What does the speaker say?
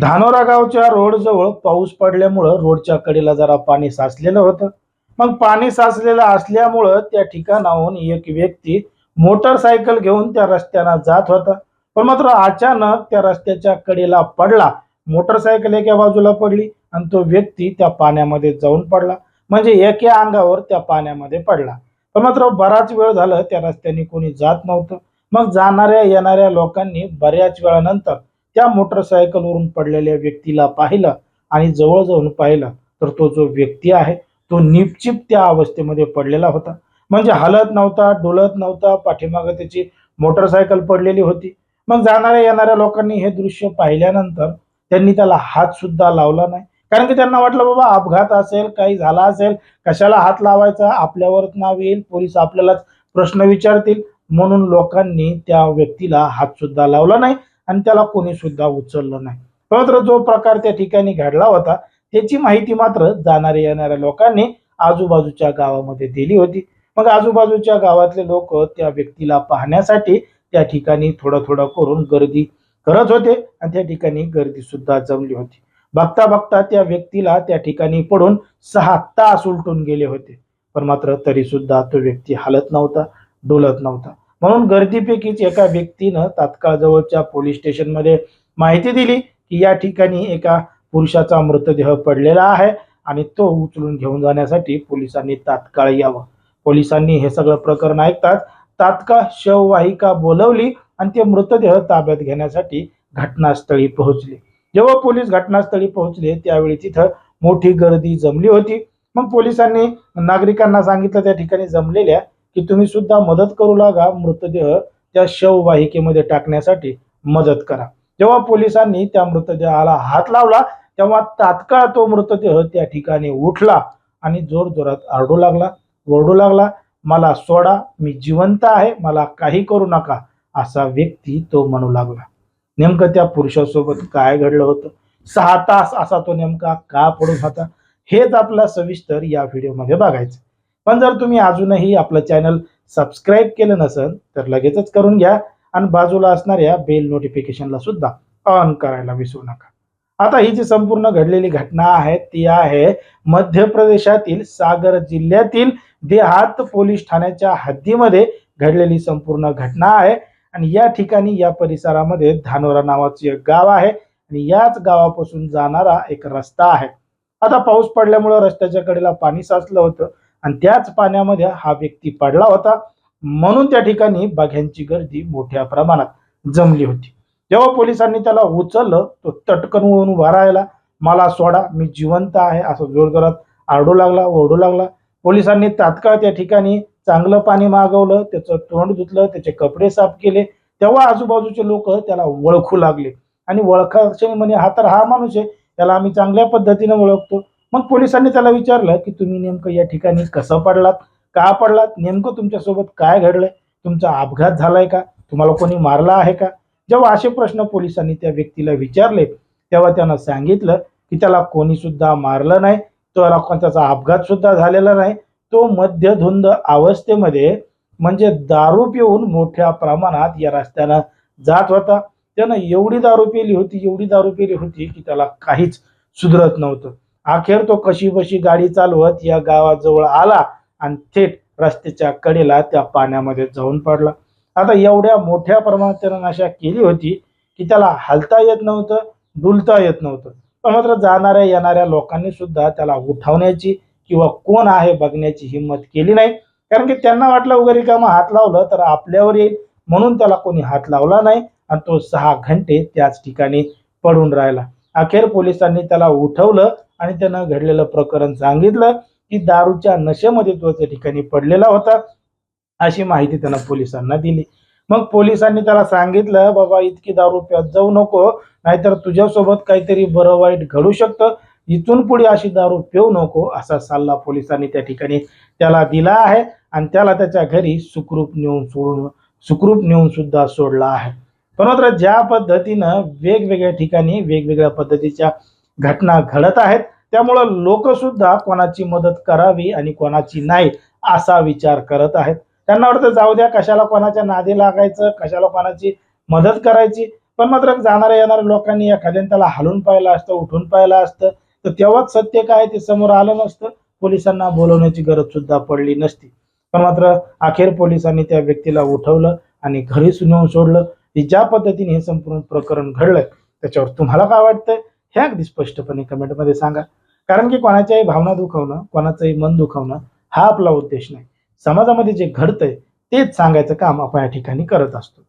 धानोरा गावच्या रोडजवळ पाऊस पडल्यामुळं रोडच्या कडेला जरा पाणी साचलेलं होतं. मग पाणी साचलेलं असल्यामुळं त्या ठिकाणाहून एक व्यक्ती मोटरसायकल घेऊन त्या रस्त्यानं जात होता. पण मात्र अचानक त्या रस्त्याच्या कडेला पडला. मोटरसायकल एका बाजूला पडली आणि तो व्यक्ती त्या पाण्यामध्ये जाऊन पडला. म्हणजे एका अंगावर त्या पाण्यामध्ये पडला. पण मात्र बराच वेळ झालं त्या रस्त्याने कोणी जात नव्हतं. मग जाणाऱ्या येणाऱ्या लोकांनी बऱ्याच वेळानंतर त्या मोटरसायकलवरून पडलेल्या व्यक्तीला पाहिलं आणि जवळ जाऊन पाहिलं तर तो जो व्यक्ती आहे तो निपचिप त्या अवस्थेमध्ये पडलेला होता. म्हणजे हलत नव्हता डोलत नव्हता पाठीमागं त्याची मोटरसायकल पडलेली होती. मग जाणाऱ्या येणाऱ्या लोकांनी हे दृश्य पाहिल्यानंतर त्यांनी त्याला हात सुद्धा लावला नाही. कारण की त्यांना वाटलं बाबा अपघात असेल काही झाला असेल कशाला हात लावायचा? आपल्यावरच नाव येईल पोलीस आपल्यालाच प्रश्न विचारतील. म्हणून लोकांनी त्या व्यक्तीला हात सुद्धा लावला नाही. आणि त्याला कोणी सुद्धा उचललं नाही. मात्र जो प्रकार त्या ठिकाणी घडला होता त्याची माहिती मात्र जाणाऱ्या येणाऱ्या लोकांनी आजूबाजूच्या गावामध्ये दिली होती. मग आजूबाजूच्या गावातले लोक त्या व्यक्तीला पाहण्यासाठी त्या ठिकाणी थोडं थोडं करून गर्दी करत होते आणि त्या ठिकाणी गर्दी सुद्धा जमली होती. बघता बघता त्या व्यक्तीला त्या ठिकाणी पडून सहा तास उलटून गेले होते. पण मात्र तरी सुद्धा तो व्यक्ती हालत नव्हता डोलत नव्हता. म्हणून गर्दीपैकीच एका व्यक्तीनं तात्काळ जवळच्या पोलीस स्टेशनमध्ये माहिती दिली की या ठिकाणी एका पुरुषाचा मृतदेह पडलेला आहे आणि तो उचलून घेऊन जाण्यासाठी पोलिसांनी तात्काळ यावं. पोलिसांनी हे सगळं प्रकरण ऐकताच तात्काळ शववाहिका बोलवली आणि ते मृतदेह ताब्यात घेण्यासाठी घटनास्थळी पोहोचले. जेव्हा पोलीस घटनास्थळी पोहोचले त्यावेळी तिथं मोठी गर्दी जमली होती. मग पोलिसांनी नागरिकांना सांगितलं त्या ठिकाणी जमलेल्या की तुम्ही सुद्धा मदत करू लागा मृतदेह त्या शववाहिकेमध्ये टाकण्यासाठी मदत करा. जेव्हा पोलिसांनी त्या मृतदेहाला हात लावला तेव्हा तात्काळ तो मृतदेह त्या ठिकाणी उठला आणि जोर जोरात आरडू लागला ओरडू लागला मला सोडा मी जिवंत आहे मला काही करू नका असा व्यक्ती तो म्हणू लागला. नेमकं त्या पुरुषासोबत काय घडलं होतं? सहा तास असा तो नेमका का पडून होता? हेच आपला सविस्तर या व्हिडिओमध्ये बघायचं. पण जर तुम्ही अजूनही आपलं चॅनल सबस्क्राईब केलं नसेल तर लगेचच करून घ्या आणि बाजूला असणाऱ्या बेल नोटिफिकेशनला सुद्धा ऑन करायला विसरू नका. आता ही जी संपूर्ण घडलेली घटना आहे ती आहे मध्य प्रदेशातील सागर जिल्ह्यातील देहात पोलीस ठाण्याच्या हद्दीमध्ये घडलेली संपूर्ण घटना आहे. आणि या ठिकाणी या परिसरामध्ये धानोरा नावाचं एक गाव आहे आणि याच गावापासून जाणारा एक रस्ता आहे. आता पाऊस पडल्यामुळं रस्त्याच्या कडेला पाणी साचलं होतं. आणि त्याच पाण्यामध्ये हा व्यक्ती पडला होता. म्हणून त्या ठिकाणी बघ्यांची गर्दी मोठ्या प्रमाणात जमली होती. जेव्हा पोलिसांनी त्याला उचललं तो तटकन होऊन उभा राहिला. मला सोडा मी जिवंत आहे असं जोरजोरात आरडू लागला ओरडू लागला. पोलिसांनी तात्काळ त्या ठिकाणी चांगलं पाणी मागवलं त्याचं तोंड धुतलं त्याचे कपडे साफ केले. तेव्हा आजूबाजूचे लोक त्याला ओळखू लागले. आणि ओळखाचे म्हणे हा तर हा माणूस आहे त्याला आम्ही चांगल्या पद्धतीने ओळखतो. मग पोलिसांनी त्याला विचारलं की तुम्ही नेमकं या ठिकाणी कसं पडलात? का पडलात? नेमकं तुमच्यासोबत काय घडलंय? तुमचा अपघात झालाय का? तुम्हाला कोणी मारला आहे का? जेव्हा असे प्रश्न पोलिसांनी त्या व्यक्तीला विचारले तेव्हा त्यानं सांगितलं की त्याला कोणी सुद्धा मारलं नाही त्याला त्याचा अपघात सुद्धा झालेला नाही. तो मध्यधुंद अवस्थेमध्ये म्हणजे दारू पिऊन मोठ्या प्रमाणात या रस्त्यानं जात होता. त्यानं एवढी दारू पिली होती एवढी दारू पिली होती की त्याला काहीच सुधरत नव्हतं. अखेर तो कशी बशी गाडी चालवत या गावाजवळ आला आणि थेट रस्त्याच्या कडेला त्या पाण्यामध्ये जाऊन पडला. आता एवढ्या मोठ्या प्रमाणात त्यानं नशा केली होती की त्याला हलता येत नव्हतं डुलता येत नव्हतं. पण मात्र जाणाऱ्या येणाऱ्या लोकांनी सुद्धा त्याला उठवण्याची किंवा कोण आहे बघण्याची हिंमत केली नाही. कारण की त्यांना वाटलं वगैरे का मग हात लावलं तर आपल्यावर येईल म्हणून त्याला कोणी हात लावला नाही आणि तो सहा घंटे त्याच ठिकाणी पडून राहिला. अखेर पोलिसांनी त्याला उठवलं आणि त्यानं घडलेलं प्रकरण सांगितलं की दारूच्या नशेमध्ये तो त्या ठिकाणी पडलेला होता अशी माहिती त्यानं पोलिसांना दिली. मग पोलिसांनी त्याला सांगितलं बाबा इतकी दारू प्यात जाऊ नको नाहीतर तुझ्यासोबत काहीतरी बरं वाईट घडू शकतं. इथून पुढे अशी दारू पिऊ नको असा सल्ला पोलिसांनी त्या ठिकाणी त्याला दिला आहे आणि त्याला त्याच्या घरी सुखरूप नेऊन सोडून सुखरूप नेऊन सुद्धा सोडला आहे. पण मात्र ज्या पद्धतीनं वेगवेगळ्या ठिकाणी वेगवेगळ्या पद्धतीच्या घटना घडत आहेत. त्यामुळं लोक सुद्धा कोणाची मदत करावी आणि कोणाची नाही असा विचार करत आहेत. त्यांना वाटतं जाऊ द्या कशाला कोणाच्या नादी लागायचं कशाला कोणाची मदत करायची? पण मात्र जाणाऱ्या येणाऱ्या लोकांनी एखाद्याने त्याला हलून पाहिलं असतं उठून पाहिलं असतं तर तेव्हाच सत्य काय ते समोर आलं नसतं. पोलिसांना बोलवण्याची गरज सुद्धा पडली नसती. पण मात्र अखेर पोलिसांनी त्या व्यक्तीला उठवलं आणि घरी सुनावून सोडलं. ही ज्या पद्धतीने हे संपूर्ण प्रकरण घडलंय त्याच्यावर तुम्हाला काय वाटतंय? हे अगदी स्पष्टपणे कमेंटमध्ये सांगा. कारण की कोणाच्याही भावना दुखवणं कोणाचंही मन दुखवणं हा आपला उद्देश नाही. समाजामध्ये जे घडतंय तेच सांगायचं काम आपण या ठिकाणी करत असतो.